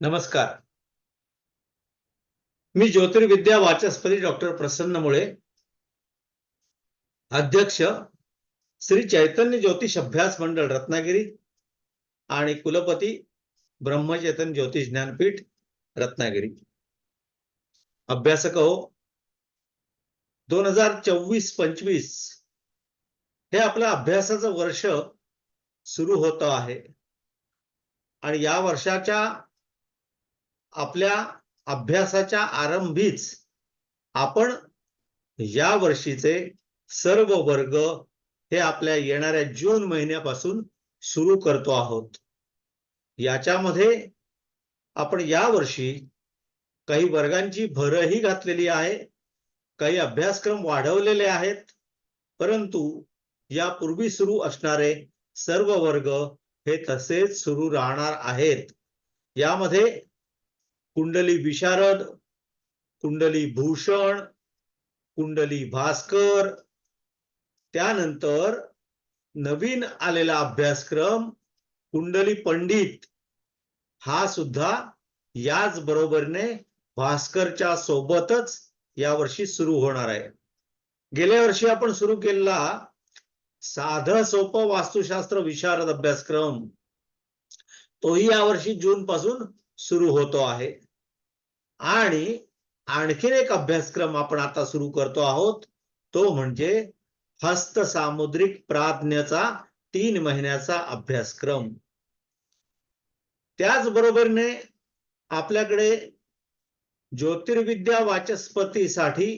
नमस्कार. मी ज्योतिर्विद्या वाचस्पती डॉक्टर प्रसन्न मुळे अध्यक्ष श्री चैतन्य ज्योतिष अभ्यास मंडळ रत्नागिरी आणि कुलपती ब्रह्मचैतन्य ज्योतिष ज्ञानपीठ रत्नागिरी. अभ्यासक हो दोन हजार चोवीस पंचवीस हे आपलं अभ्यासाचं वर्ष सुरू होत आहे. आणि या वर्षाच्या आपल्या अभ्यासाच्या आरंभीच आपण या वर्षीचे सर्व वर्ग हे आपल्या येणाऱ्या जून महिन्यापासून सुरू करतो आहोत. याच्यामध्ये आपण या वर्षी काही वर्गांची भरही घातलेली आहे काही अभ्यासक्रम वाढवलेले आहेत परंतु यापूर्वी सुरू असणारे सर्व वर्ग हे तसेच सुरू राहणार आहेत. यामध्ये कुंडली विशारद कुंडली भूषण कुंडली भास्कर. त्यानंतर नवीन आलेला अभ्यासक्रम कुंडली पंडित हा सुद्धा याच बरोबरीने भास्करच्या सोबतच यावर्षी सुरू होणार आहे. गेल्या वर्षी आपण सुरू केलेला साधं सोपं वास्तुशास्त्र विशारद अभ्यासक्रम तोही यावर्षी जून पासून सुरू होतो आहे. आणि आणखीन एक अभ्यासक्रम आपण आता सुरू करतो आहोत तो म्हणजे हस्त सामुद्रिक प्राज्ञचा तीन महिन्याचा अभ्यासक्रम. त्याचबरोबरने आपल्याकडे ज्योतिर्विद्या वाचस्पतीसाठी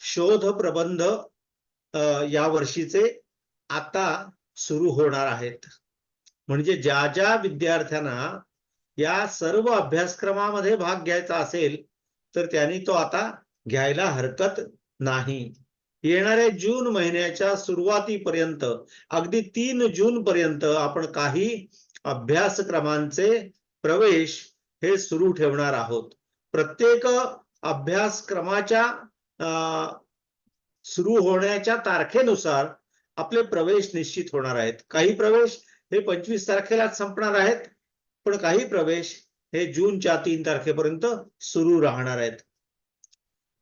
शोध प्रबंध या वर्षीचे आता सुरू होणार आहेत. म्हणजे ज्या ज्या विद्यार्थ्यांना या सर्व अभ्यासक्रमामध्ये भाग घ्यायचा असेल तर त्यांनी तो आता घ्यायला हरकत नाही. येणाऱ्या जून महिन्याच्या सुरुवातीपर्यंत अगदी तीन जून पर्यंत आपण काही अभ्यासक्रमांचे प्रवेश हे सुरू ठेवणार आहोत. प्रत्येक अभ्यासक्रमाच्या सुरू होण्याच्या तारखेनुसार आपले प्रवेश निश्चित होणार आहेत. काही प्रवेश हे पंचवीस तारखेलाच संपणार आहेत पण काही प्रवेश हे जूनच्या तीन तारखेपर्यंत सुरू राहणार आहेत.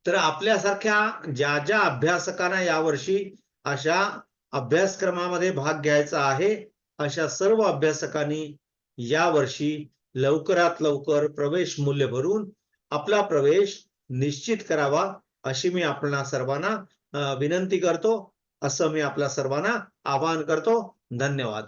तर आपल्यासारख्या ज्या ज्या अभ्यासकांना यावर्षी अशा अभ्यासक्रमामध्ये भाग घ्यायचा आहे अशा सर्व अभ्यासकांनी यावर्षी लवकरात लवकर प्रवेश मूल्य भरून आपला प्रवेश निश्चित करावा अशी मी आपल्या सर्वांना विनंती करतो. असं मी आपल्या सर्वांना आवाहन करतो. धन्यवाद.